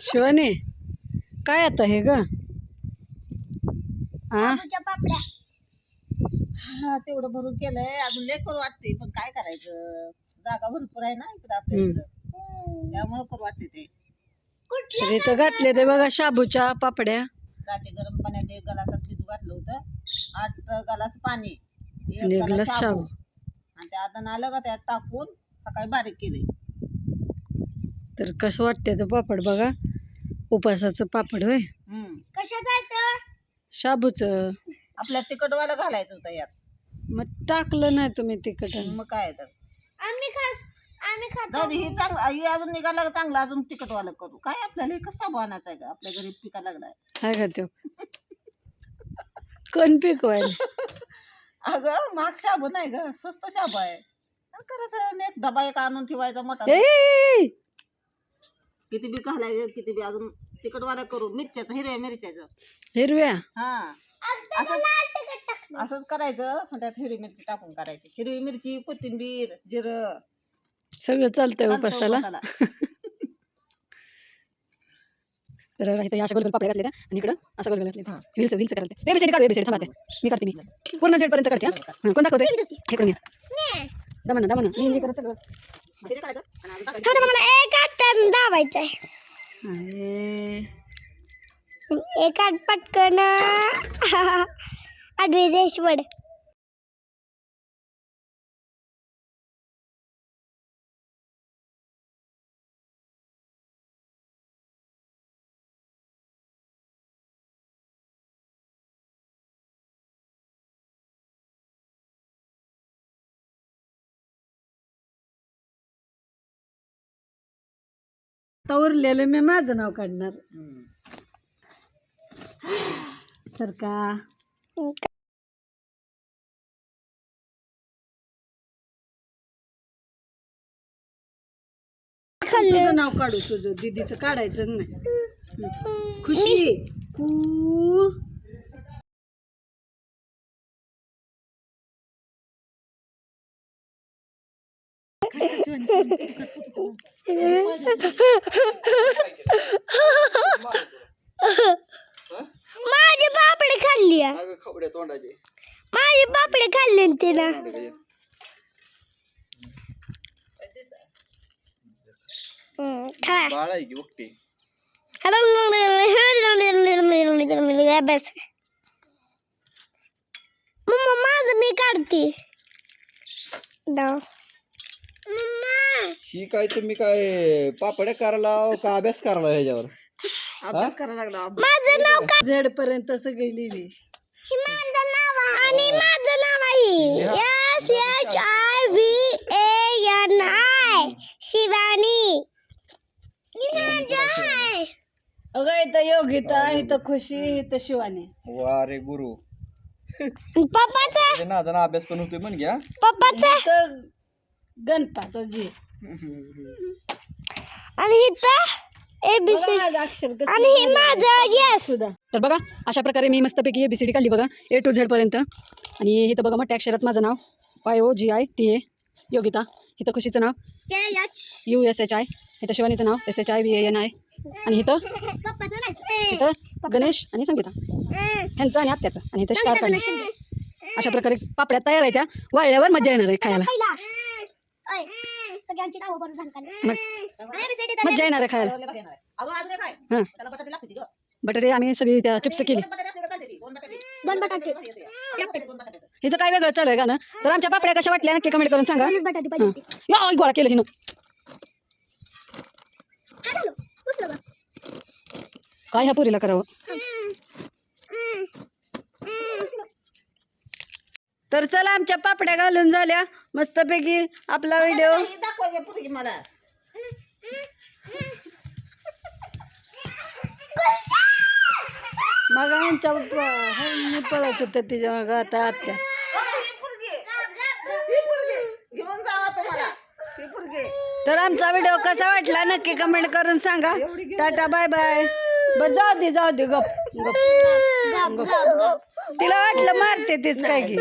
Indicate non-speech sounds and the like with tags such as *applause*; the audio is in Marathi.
शिवानी काय आता हे ग? हा पापड्या. हा तेवढं भरून केलंय. अजून लय करू वाटते पण काय करायचं? जागा भरपूर आहे ना इकडं आपल्या हम्म. इकडं त्यामुळं करू वाटते ते. कुठल्या तर इथं घातले ते बघा शाबूच्या पापड्या. रात्री गरम पाण्यात एक गलासात भिजू घातलं होतं. आठ गलास पाणी एक आणि एक गलास. शाबू. आणि ते आता आलं का त्यात टाकून सकाळी बारीक केले तर कसं वाटतंय ते पापड बघा? उपासाचं पापड होय. कशाचं आहे तर? शाबूचं. आपल्या तिखटवाला घालायचं होतं यात. मग टाकलं नाही तुम्ही तिखट. मग काय तर. आम्ही खात आम्ही खातो. जाऊ दे हे चांगलं हे अजून निघाला का चांगलं अजून तिखटवालं करू. काय आपल्याला हे कसं साबू आणायचं आहे का? आपल्या घरी पिका लागलाय. हाय का त्यो? कोण पिकवायला? *laughs* अगं महाग शाबू नाही ग. स्वस्त शाबू आहे. आणि करायचं आणि एक डबा एक आणून ठेवायचा मोठा. ए! किती बी घालायचं किती बी अजून तिखटवाला करू मिरच्याचं हिरव्या मिरच्याचं. हिरव्या? हा. असंच करायचं पण त्यात हिरवी मिरची टाकून करायची. हिरवी मिरची कोथिंबीर जिरं. सगळं चालतंय चालतं उपासाला उपासाला. *laughs* तर इथे अशा गोल पापड्या घातल्या आणि इकडं असं गोल घातले व्हील्स व्हील्स करायला बेबी काढ बेबी थांबा मी पूर्ण सेट पर्यंत हा. हा, कोण दाखवते इकडून ये दमा ना दमा ना. मी. हे करत सगळं ना, मला एक आठ दाबायचं आहे. एक आठ पटकन. *laughs* आडवी रेशवड आता उरलेलं मी माझं नाव काढणार. तर का? तुझं नाव काढू तुझं. दीदीचं काढायचं नाही. खुशी. कू माझी पापडी खाल्ली खवड्या तोंडाचे. माझी पापडी खाल्ली ना की बघते बस मम्मा माझं मी काढते. ही काय तुम्ही काय पापड्या करायला का अभ्यास करायला ह्याच्यावर? अभ्यास करायला लागला. माझं नाव काय झेड पर्यंत सगळी लिहिली. हे माझं नाव आहे आणि माझं नाव आहे. S H I V A N I Shivani. हे माझं आहे. अगं इथं योगिता इथं खुशी इथं शिवानी. वा रे गुरु. पप्पाचं? नादाना अभ्यास पण होतोय म्हण घ्या. पप्पाचं? इथं गणपाचं जी. आणि इथं एबीसी आणि हे माझं यस सुद्धा. तर बघा अशा प्रकारे मी मस्तपैकी ए बी सी डी काढली बघा ए टू झेड पर्यंत. आणि इथं बघा मोठ्या अक्षरात माझं नाव Y O G I T A Yogita. इथं खुशीचं नाव यू एस एच आय इथं शिवानीचं नाव S H I A N I आणि इथं इथं गणेश आणि संगीता. ह्यांचं आणि आत्याचं. आणि इथं स्टार काढलं अशा प्रकारे पापड्या तयार आहे त्या. वाळल्यावर मजा येणार आहे खायला. सगळ्यांची नावं येणार आहे खायला. हां. बटाटे आम्ही सगळी त्या चिप्स केली. दोन बटाटे. हिचं काय वेगळं चालू आहे का ना तर आमच्या पापड्या कशा वाटल्या? नक्की कमेंट करून सांगा. बटाटे या गोळा केलं हिनं. काय ह्या पुरीला करावं? तर चला आमच्या पापड्या घालून झाल्या. मस्तपैकी आपला व्हिडिओ मला. मग आमच्या पळत होतं तिच्या मग आता आत्या. तर आमचा व्हिडिओ कसा वाटला नक्की कमेंट करून सांगा. टाटा बाय बाय बर जाऊ दे जाऊ दे. गप गप. तिला वाटलं मारते तीच काय की